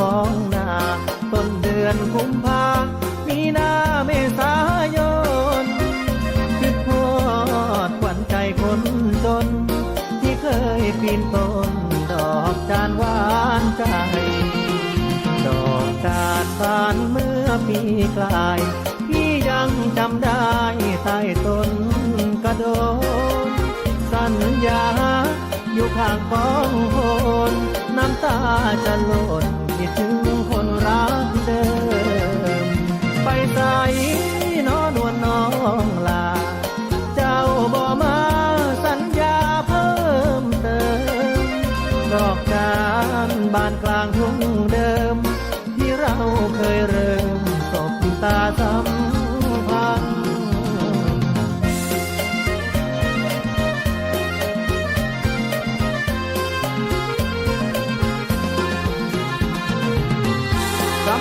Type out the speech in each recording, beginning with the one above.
ท้องนาต้นเดือนกุมภามีนาเมษายนคือพอดขวัญใจคนจน ที่เคยปีนต้นดอกจานหวานใจ ดอกจานบานเมื่อปีกลาย พี่ยังจำได้ใต้ต้นกระโดนสัญญาอยู่ข้างกองโคนน้ำตาจะหล่น คิ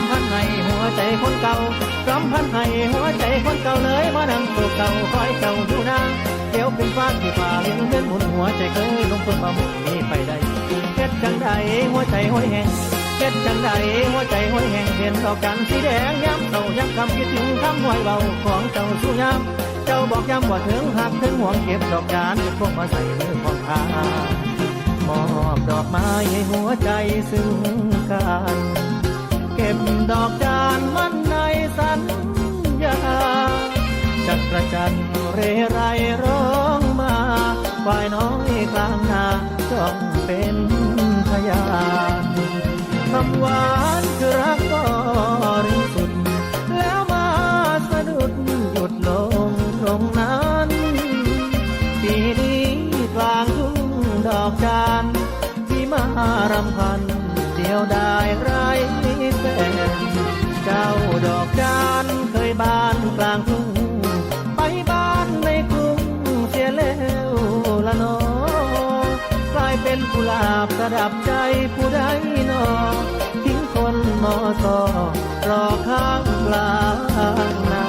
พันให้หัวใจคนเก่ารำพันให้หัวใจคนเก่าเลยมานั่งโศกเก่าคอยเจ้าดูนาเดี๋ยวขึ้นฟ้าที่ฟ้าเลี้ยงเดินหมุนหัวใจเคยลงทุนมาหมุนนี้ไปได้เฮ็ดจังใดหัวใจห้อยแห้งเฮ็ดจังใดหัวใจห้อยแห้งเห็นดอกจันสีแดงย้ำเศร้าย้ำคำคิดถึงคำห้อยเบาของเจ้าสู้ย้ำเจ้าบอกย้ำว่าถึงหักถึงห่วงเก็บดอกจานพวกมาใส่มือของข้ามอบดอกไม้ให้หัวใจซึ่งกัน ก็บดอกจานมันในสัญญาจักระจันทร์เรไรร้องมาควายน้อยกลางนาจ้องเป็นพยานคำหวานคือรักก็ริสุด แล้วมาสะดุดหยุดลงตรงนั้นปีนี้กลางทุ่งดอกจานที่มารำพันเดียวได้ไร แฟนเจ้าดอกจานเคยบานกลางทุ่งไปบ้านในกรุงเสียแล้วละนอกลายเป็นกุหลาบประดับใจผู้ใดนอทิ้งคนมอตอรอข้างกลางนา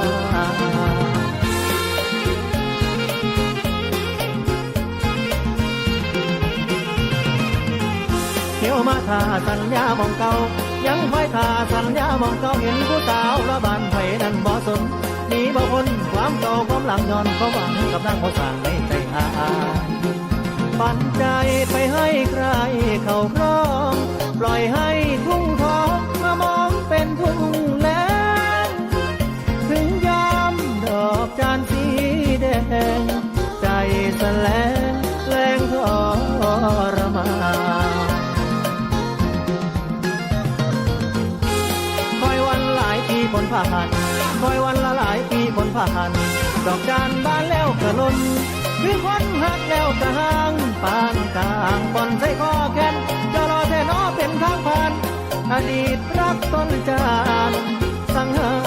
เที่ยวมาทาสัญญามองเก่า ยังไม่ทาสัญญามองเก่าเห็นผู้สาวละบานไผนั้นบ่สนนีบ่คนความเก่าความหลังย้อนควาหวังกับนางขอสร้างในใจอาปันใจไปให้ใครเขาครอง ปล่อยให้ ผ่านคอยวันละหลายปีบนผ่าน ดอกจานบานแล้วกระลนคือคนหักแล้วกระหางปานกลางบอนใส่คอแขนจะรอแต่นอเป็นทางผ่าน อดีตรักต้นจานสังหาร